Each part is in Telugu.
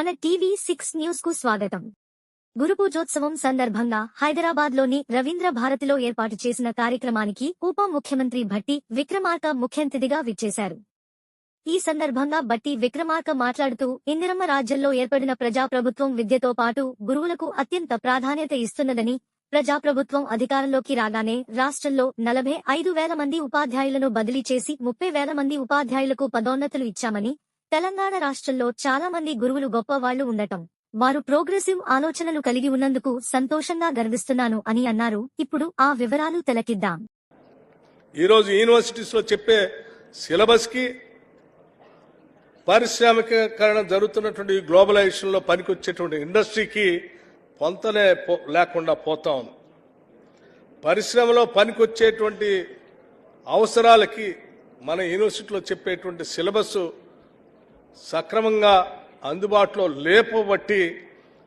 మన టీవీ సిక్స్ న్యూస్కు స్వాగతం. గురు పూజోత్సవం సందర్భంగా హైదరాబాద్లోని రవీంద్ర భారతిలో ఏర్పాటు చేసిన కార్యక్రమానికి ఉప ముఖ్యమంత్రి భట్టి విక్రమార్క ముఖ్యంతిథిగా విచ్చేశారు. ఈ సందర్భంగా బట్టి విక్రమార్క మాట్లాడుతూ ఇందిరమ్మ రాజ్యంలో ఏర్పడిన ప్రజాప్రభుత్వం విద్యతో పాటు గురువులకు అత్యంత ప్రాధాన్యత ఇస్తున్నదని ప్రజాప్రభుత్వం అధికారంలోకి రాగానే రాష్ట్రంలో నలభై ఐదు వేల మంది ఉపాధ్యాయులను బదిలీ చేసి ముప్పై వేల మంది ఉపాధ్యాయులకు పదోన్నతులు ఇచ్చామని తెలంగాణ రాష్ట్రంలో చాలా మంది గురువులు గొప్పవాళ్ళు ఉండటం. వారు ప్రోగ్రెసివ్ ఆలోచనలు కలిగి ఉన్నందుకు సంతోషంగా గర్విస్తున్నాను అని అన్నారు. ఇప్పుడు ఆ వివరాలు తెలకిద్దాం. ఈరోజు యూనివర్సిటీస్లో చెప్పే సిలబస్కి పారిశ్రామికీకరణ జరుగుతున్నటువంటి ఈ గ్లోబలైజేషన్లో పనికొచ్చేటువంటి ఇండస్ట్రీకి పొంతనే పో- లేకుండా పోతా ఉంది. పరిశ్రమలో పనికొచ్చేటువంటి అవసరాలకి మన యూనివర్సిటీలో చెప్పేటువంటి సిలబస్ సక్రమంగా అందుబాటులో లేపబట్టి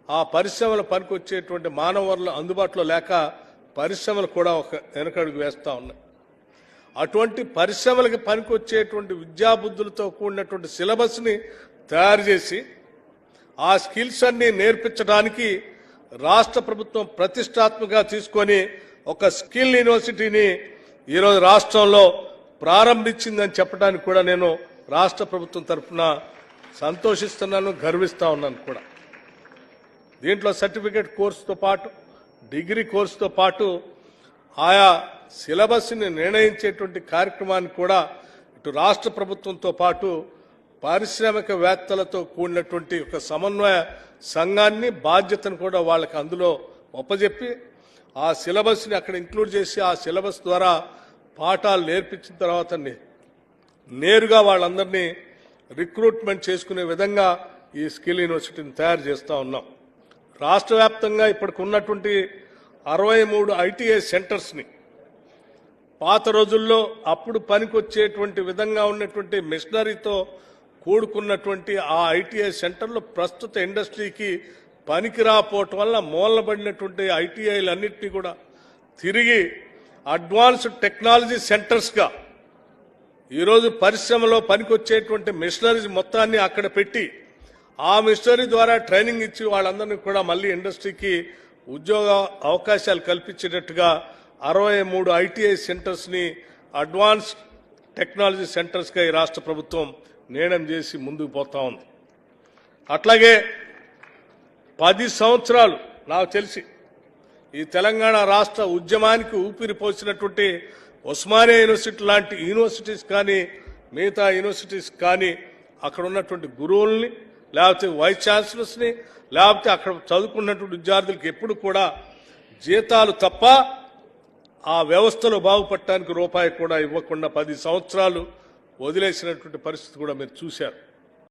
ఆ పరిశ్రమల పనికొచ్చేటువంటి మానవ వనరులు అందుబాటులో లేక పరిశ్రమలు కూడా ఒక వెనకడుగు వేస్తూ ఉన్నాయి. అటువంటి పరిశ్రమలకు పనికొచ్చేటువంటి విద్యాబుద్ధులతో కూడినటువంటి సిలబస్ని తయారు చేసి ఆ స్కిల్స్ అన్ని నేర్పించడానికి రాష్ట్ర ప్రభుత్వం ప్రతిష్టాత్మకంగా తీసుకొని ఒక స్కిల్ యూనివర్సిటీని ఈరోజు రాష్ట్రంలో ప్రారంభించిందని చెప్పడానికి కూడా నేను రాష్ట్ర ప్రభుత్వం తరఫున సంతోషిస్తున్నాను గర్విస్తూ ఉన్నాను కూడా. దీంట్లో సర్టిఫికేట్ కోర్సుతో పాటు డిగ్రీ కోర్సుతో పాటు ఆయా సిలబస్ని నిర్ణయించేటువంటి కార్యక్రమాన్ని కూడా ఇటు రాష్ట్ర ప్రభుత్వంతో పాటు పారిశ్రామికవేత్తలతో కూడినటువంటి ఒక సమన్వయ సంఘాన్ని బాధ్యతను కూడా వాళ్ళకి అందులో ఒప్పజెప్పి ఆ సిలబస్ని అక్కడ ఇంక్లూడ్ చేసి ఆ సిలబస్ ద్వారా పాఠాలు నేర్పించిన తర్వాత నేరుగా వాళ్ళందరినీ రిక్రూట్మెంట్ చేసుకునే విధంగా ఈ స్కిల్ యూనివర్సిటీని తయారు చేస్తూ ఉన్నాం. రాష్ట్ర వ్యాప్తంగా ఇప్పటికి ఉన్నటువంటి అరవై మూడు ఐటీఐ సెంటర్స్ని పాత రోజుల్లో అప్పుడు పనికొచ్చేటువంటి విధంగా ఉన్నటువంటి మిషనరీతో కూడుకున్నటువంటి ఆ ఐటీఐ సెంటర్లు ప్రస్తుత ఇండస్ట్రీకి పనికి రాపోవటం వల్ల మూలబడినటువంటి ఐటీఐలన్నింటినీ కూడా తిరిగి అడ్వాన్స్డ్ టెక్నాలజీ సెంటర్స్గా ఈరోజు పరిశ్రమలో పనికొచ్చేటువంటి మిషనరీస్ మొత్తాన్ని అక్కడ పెట్టి ఆ మిషనరీ ద్వారా ట్రైనింగ్ ఇచ్చి వాళ్ళందరినీ కూడా మళ్ళీ ఇండస్ట్రీకి ఉద్యోగ అవకాశాలు కల్పించేటట్టుగా అరవై మూడు ఐటీఐ సెంటర్స్ని అడ్వాన్స్ టెక్నాలజీ సెంటర్స్గా ఈ రాష్ట్ర ప్రభుత్వం నిర్ణయం చేసి ముందుకు పోతా ఉంది. అట్లాగే పది సంవత్సరాలు నాకు తెలిసి ఈ తెలంగాణ రాష్ట్ర ఉద్యమానికి ఊపిరి పోసినటువంటి ఉస్మానియా యూనివర్సిటీ లాంటి యూనివర్సిటీస్ కానీ మిగతా యూనివర్సిటీస్ కానీ అక్కడ ఉన్నటువంటి గురువుల్ని లేకపోతే వైస్ ఛాన్సలర్స్ని లేకపోతే అక్కడ చదువుకున్నటువంటి విద్యార్థులకు ఎప్పుడు కూడా జీతాలు తప్ప ఆ వ్యవస్థలో బాగుపడటానికి రూపాయి కూడా ఇవ్వకుండా పది సంవత్సరాలు వదిలేసినటువంటి పరిస్థితి కూడా మీరు చూశారు.